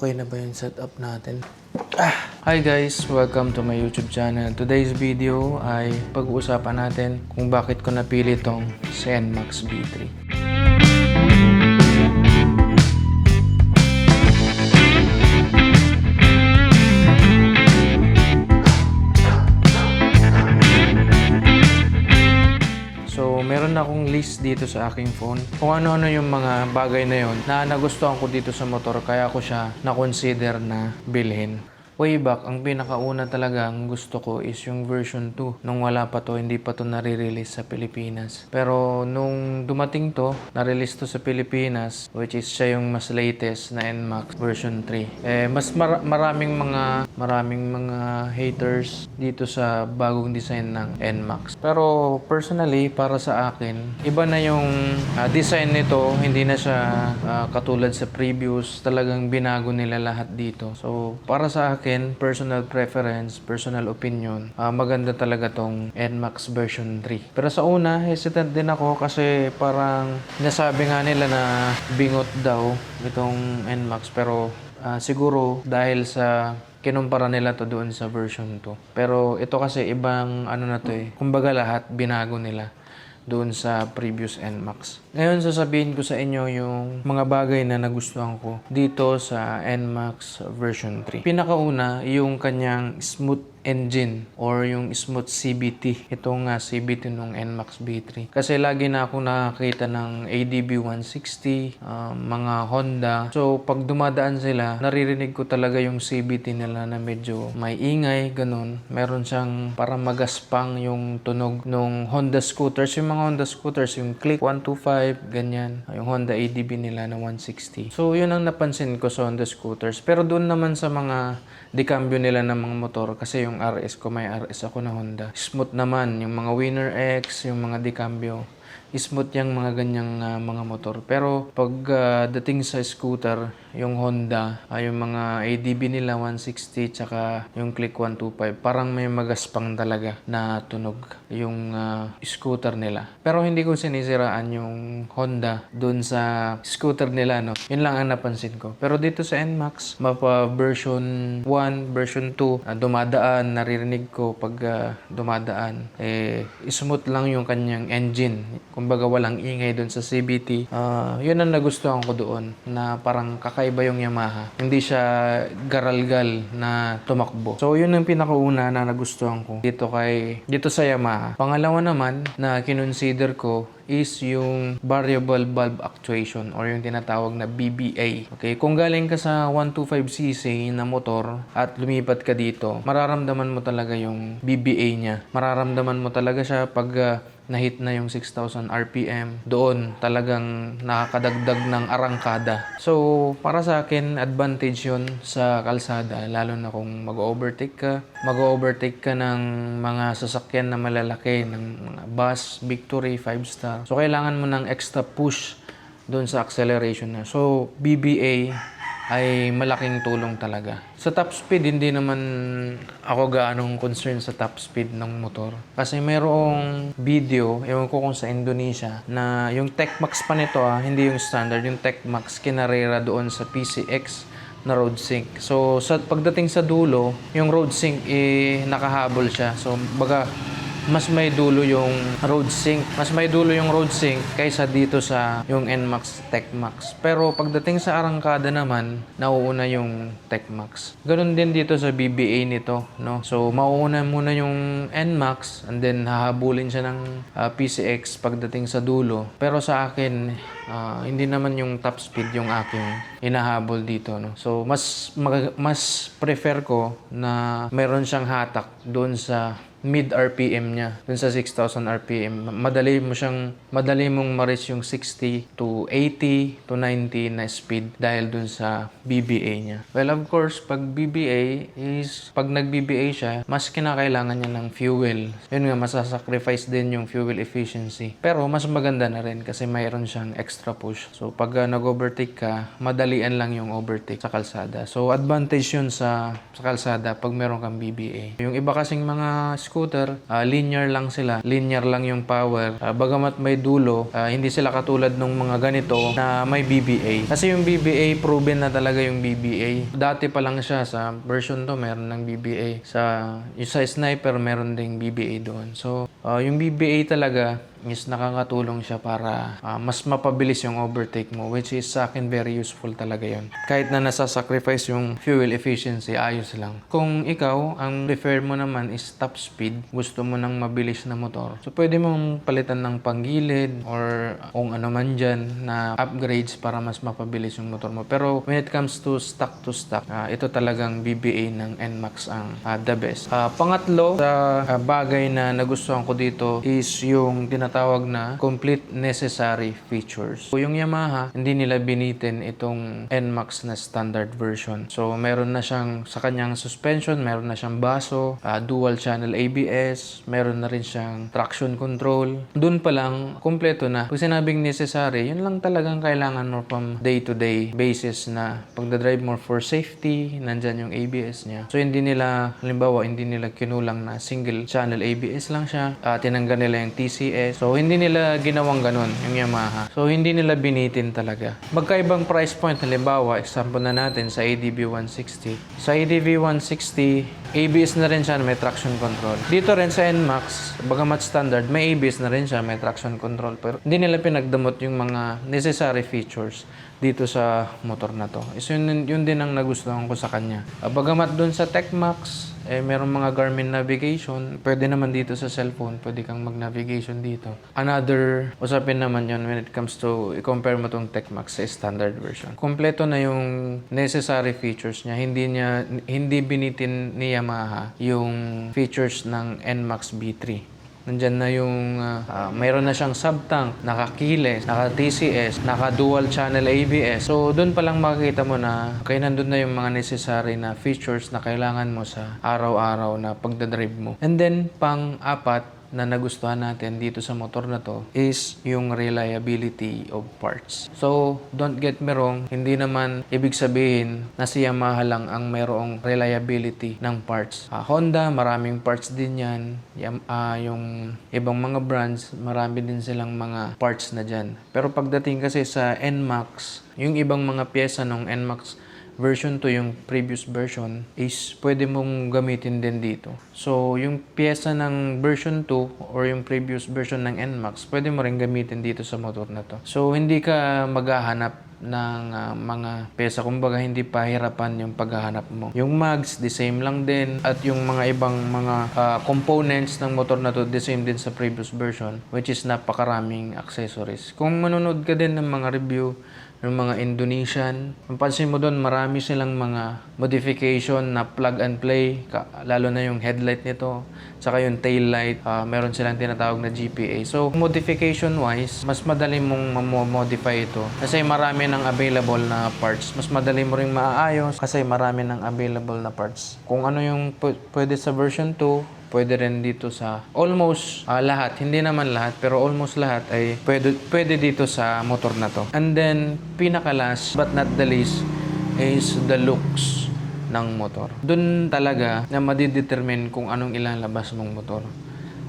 Okay na ba yung setup natin? Ah! Hi guys! Welcome to my YouTube channel. Today's video ay pag-uusapan natin kung bakit ko napili tong si NMAX B3. Dito sa aking phone. Kung ano-ano yung mga bagay na yon na nagustuhan ko dito sa motor, kaya ko siya na-consider na bilhin. Way back, ang pinakauna talaga ang gusto ko is yung version 2. Nung wala pa to, hindi pa to nare-release sa Pilipinas. Pero nung dumating to, na-release to sa Pilipinas, which is siya yung mas latest na NMAX version 3. Eh, mas mara- maraming mga maraming mga haters dito sa bagong design ng NMAX. Pero personally, para sa akin, iba na yung ah, design nito. Hindi na siya ah, katulad sa previous. Talagang binago nila lahat dito. So, para sa akin, personal preference, personal opinion, ah, maganda talaga tong NMAX version 3. Pero sa una, hesitant din ako kasi parang nasabi nga nila na bingot daw itong NMAX. Pero ah, siguro dahil sa kinumpara nila to doon sa version 2. Pero ito kasi ibang ano na to eh. Kumbaga lahat binago nila doon sa previous NMAX. Ngayon sasabihin ko sa inyo yung mga bagay na nagustuhan ko dito sa NMAX version 3. Pinakauna, yung kanyang smooth engine or yung smooth CBT. Ito nga CBT nung NMAX B3. Kasi lagi na ako nakakita ng ADB 160, um, mga Honda. So pag dumadaan sila, naririnig ko talaga yung CBT nila na medyo may ingay, ganun. Meron siyang parang magaspang yung tunog nung Honda scooters. Yung mga Honda scooters, yung Click 125, ganyan. Yung Honda ADB nila na 160. So yun ang napansin ko sa Honda scooters. Pero doon naman sa mga decambio nila ng mga motor kasi yung RS ko may RS ako na Honda. Smooth naman yung mga Winner X, yung mga decambio. Smooth yung mga ganyang ah, mga motor. Pero pag ah, dating sa scooter, yung Honda, ah, yung mga ADB nila 160 tsaka yung Click 125, parang may magaspang talaga na tunog yung ah, scooter nila. Pero hindi ko sinisiraan yung Honda dun sa scooter nila, no. Yun lang ang napansin ko. Pero dito sa NMAX, mapa version 1, version 2, ah, dumadaan, naririnig ko pag ah, dumadaan, eh, smooth lang yung kanyang engine. Kumbaga walang ingay doon sa CBT. Ah, yun ang nagustuhan ko doon, na parang kakaiba yung Yamaha. Hindi siya garalgal na tumakbo. So yun ang pinakauna na nagustuhan ko dito kay dito sa Yamaha. Pangalawa naman na kinonsider ko is yung variable valve actuation or yung tinatawag na BBA. Okay, kung galing ka sa 125cc na motor at lumipat ka dito, mararamdaman mo talaga yung BBA niya. Mararamdaman mo talaga siya pag ah, na-hit na yung 6,000 RPM. Doon talagang nakakadagdag ng arangkada. So, para sa akin, advantage yun sa kalsada. Lalo na kung mag-overtake ka. Mag-overtake ka ng mga sasakyan na malalaki, ng mga bus, Victory, 5-star. So, kailangan mo ng extra push doon sa acceleration na. So, BBA ay malaking tulong talaga. Sa top speed, hindi naman ako gaanong concern sa top speed ng motor. Kasi mayroong video, ewan ko kung sa Indonesia, na yung Techmax pa nito ah, hindi yung standard, yung Techmax kinarera doon sa PCX na road sync. So, sa pagdating sa dulo, yung road sync eh, nakahabol siya. So, baga, mas may dulo yung road sync. Mas may dulo yung road sync kaysa dito sa yung NMAX Techmax. Pero pagdating sa arangkada naman, nauuna yung Techmax. Ganun din dito sa BBA nito, no? So, mauuna muna yung NMAX and then hahabulin siya ng ah, PCX pagdating sa dulo. Pero sa akin, ah, hindi naman yung top speed yung aking inahabol dito, no? So, mas mag- mas prefer ko na meron siyang hatak doon sa mid RPM niya dun sa 6,000 RPM madali mo siyang madali mong ma-reach yung 60 to 80 to 90 na speed dahil dun sa BBA niya. Well of course pag BBA is pag nag BBA siya mas kinakailangan niya ng fuel. Yun nga masasacrifice din yung fuel efficiency. Pero mas maganda na rin kasi mayroon siyang extra push so pag uh, nag-overtake ka madalian lang yung overtake sa kalsada so advantage yun sa sa kalsada pag meron kang BBA yung iba kasing mga scooter, ah, linear lang sila. Linear lang yung power. Ah, bagamat may dulo, ah, hindi sila katulad ng mga ganito na may BBA. Kasi yung BBA, proven na talaga yung BBA. Dati pa lang siya sa version to, meron ng BBA. Sa, yung sa sniper, meron ding BBA doon. So, ah, yung BBA talaga, is nakakatulong siya para ah, mas mapabilis yung overtake mo which is sa akin very useful talaga yon kahit na nasa-sacrifice yung fuel efficiency ayos lang. Kung ikaw ang prefer mo naman is top speed gusto mo ng mabilis na motor. So pwede mong palitan ng panggilid or kung ano man dyan na upgrades para mas mapabilis yung motor mo. Pero when it comes to stock to stock ah, ito talagang BBA ng NMAX ang ah, the best. Ah, pangatlo sa ah, bagay na nagustuhan ko dito is yung tinatawag na complete necessary features. So, yung Yamaha, hindi nila binitin itong NMAX na standard version. So, meron na siyang sa kanyang suspension, meron na siyang baso, ah, dual channel ABS, meron na rin siyang traction control. Doon pa lang, kompleto na. Pag sinabing necessary, yun lang talagang kailangan mo from day-to-day basis na pagdadrive mo for safety, nandyan yung ABS niya. So, hindi nila, halimbawa, hindi nila kinulang na single channel ABS lang siya. Ah, tinanggal nila yung TCS. So, hindi nila ginawang ganun, yung Yamaha. So, hindi nila binitin talaga. Magkaibang price point, halimbawa, example na natin sa ADB 160. Sa ADB 160, ABS na rin siya, may traction control. Dito rin sa NMAX, bagamat standard, may ABS na rin siya, may traction control. Pero hindi nila pinagdamot yung mga necessary features dito sa motor na to. So yun, yun din ang nagustuhan ko sa kanya. Ah, bagamat dun sa TechMax, eh, meron mga Garmin navigation. Pwede naman dito sa cellphone, pwede kang mag-navigation dito. Another, usapin naman yun when it comes to, i-compare mo tong TechMax sa standard version. Kompleto na yung necessary features niya. Hindi niya, hindi binitin ni Yamaha yung features ng NMAX B3. Nandyan na yung, ah, ah, mayroon na siyang sub-tank, naka-keyless, naka-TCS, naka-dual channel ABS. So, doon pa lang makikita mo na kaya nandun na yung mga necessary na features na kailangan mo sa araw-araw na pagdadrive mo. And then, pang-apat, na nagustuhan natin dito sa motor na to is yung reliability of parts. So, don't get me wrong, hindi naman ibig sabihin na si Yamaha lang ang mayroong reliability ng parts. Ah, Honda, maraming parts din yan. Ah, yung ibang mga brands, marami din silang mga parts na dyan. Pero pagdating kasi sa NMAX, yung ibang mga pyesa ng NMAX version 2, yung previous version, is pwede mong gamitin din dito. So, yung pyesa ng version 2 or yung previous version ng NMAX, pwede mo rin gamitin dito sa motor na to. So, hindi ka maghahanap ng ah, mga pyesa. Kumbaga, hindi pahirapan yung paghahanap mo. Yung mags, the same lang din. At yung mga ibang mga ah, components ng motor na to, the same din sa previous version, which is napakaraming accessories. Kung manonood ka din ng mga review ng mga Indonesian. Mapansin mo doon, marami silang mga modification na plug and play, lalo na yung headlight nito, saka yung tail light, ah, meron silang tinatawag na GPA. So, modification wise, mas madali mong modify ito kasi marami ng available na parts. Mas madali mo ring maaayos kasi marami ng available na parts. Kung ano yung pwede sa version 2, pwede rin dito sa almost ah, lahat, hindi naman lahat, pero almost lahat ay pwede, pwede dito sa motor na to. And then, pinaka last but not the least is the looks ng motor. Doon talaga na madidetermine kung anong ilalabas mong motor.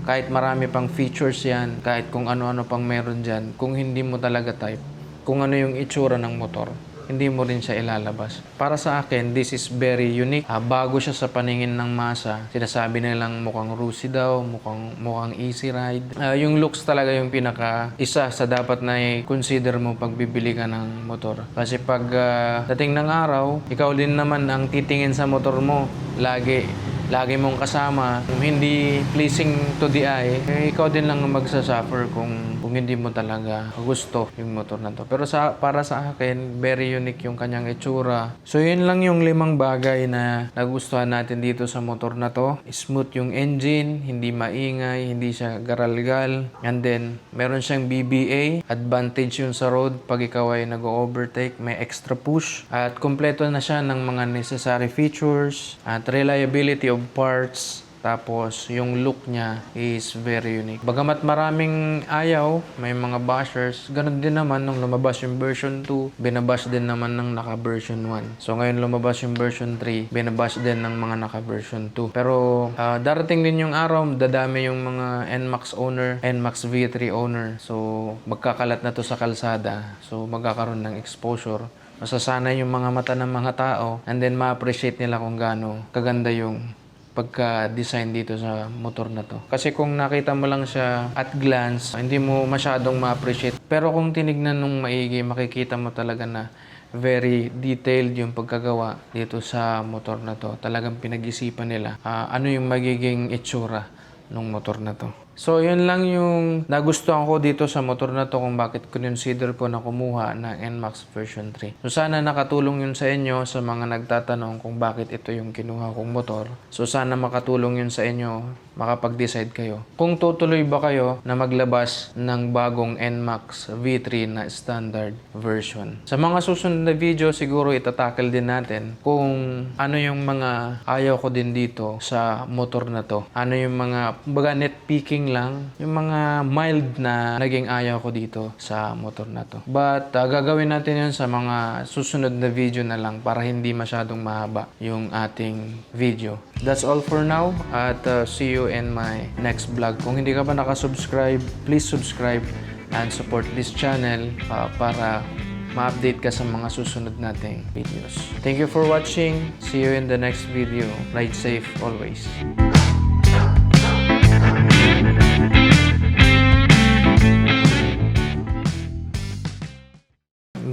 Kahit marami pang features yan, kahit kung ano-ano pang meron dyan, kung hindi mo talaga type, kung ano yung itsura ng motor, hindi mo rin siya ilalabas. Para sa akin, this is very unique. Ah, bago siya sa paningin ng masa. Sinasabi nilang mukhang Rusi daw, mukhang, mukhang easy ride. Ah, yung looks talaga yung pinaka isa sa dapat na i-consider mo pag bibili ka ng motor. Kasi pag ah, dating ng araw, ikaw din naman ang titingin sa motor mo. Lagi lagi mong kasama, hindi pleasing to the eye, eh, ikaw din lang ang magsasuffer kung, kung hindi mo talaga gusto yung motor na to. Pero sa, para sa akin, very unique yung kanyang itsura. So yun lang yung limang bagay na nagustuhan natin dito sa motor na to. Smooth yung engine, hindi maingay, hindi siya garalgal. And then, meron siyang BBA, advantage yun sa road pag ikaw ay nag-overtake, may extra push. At kompleto na siya ng mga necessary features at reliability of parts Tapos, yung look niya is very unique. Bagamat maraming ayaw, may mga bashers, ganun din naman nung lumabas yung version 2, binabash din naman ng naka-version 1. So, ngayon lumabas yung version 3, binabash din ng mga naka-version 2. Pero, ah, darating din yung araw, dadami yung mga NMAX owner, NMAX V3 owner. So, magkakalat na to sa kalsada. So, magkakaroon ng exposure masasanay yung mga mata ng mga tao and then ma-appreciate nila kung gaano kaganda yung pagka-design dito sa motor na to. Kasi kung nakita mo lang siya at glance, hindi mo masyadong ma-appreciate. Pero kung tinignan nung maigi, makikita mo talaga na very detailed yung pagkagawa dito sa motor na to. Talagang pinag-isipan nila ah, ano yung magiging itsura ng motor na to. So, yun lang yung nagustuhan ko dito sa motor na to kung bakit consider ko na kumuha ng NMAX version 3. So, sana nakatulong yun sa inyo sa mga nagtatanong kung bakit ito yung kinuha kong motor. So, sana makatulong yun sa inyo makapag-decide kayo. Kung tutuloy ba kayo na maglabas ng bagong NMAX V3 na standard version. Sa mga susunod na video, siguro itatakal din natin kung ano yung mga ayaw ko din dito sa motor na to. Ano yung mga, baga nitpicking lang, yung mga mild na naging ayaw ko dito sa motor na to. But ah, gagawin natin yun sa mga susunod na video na lang para hindi masyadong mahaba yung ating video. That's all for now at uh, see you in my next vlog. Kung hindi ka pa nakasubscribe, please subscribe and support this channel uh, para ma-update ka sa mga susunod nating videos. Thank you for watching. See you in the next video. Ride safe always.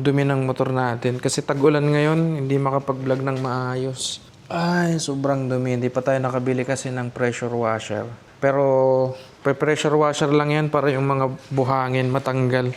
Dumi ng motor natin kasi tag-ulan ngayon, hindi makapag-vlog ng maayos. Ay, sobrang dumi. Hindi pa tayo nakabili kasi ng pressure washer. Pero, pre-pressure washer lang yan para yung mga buhangin matanggal.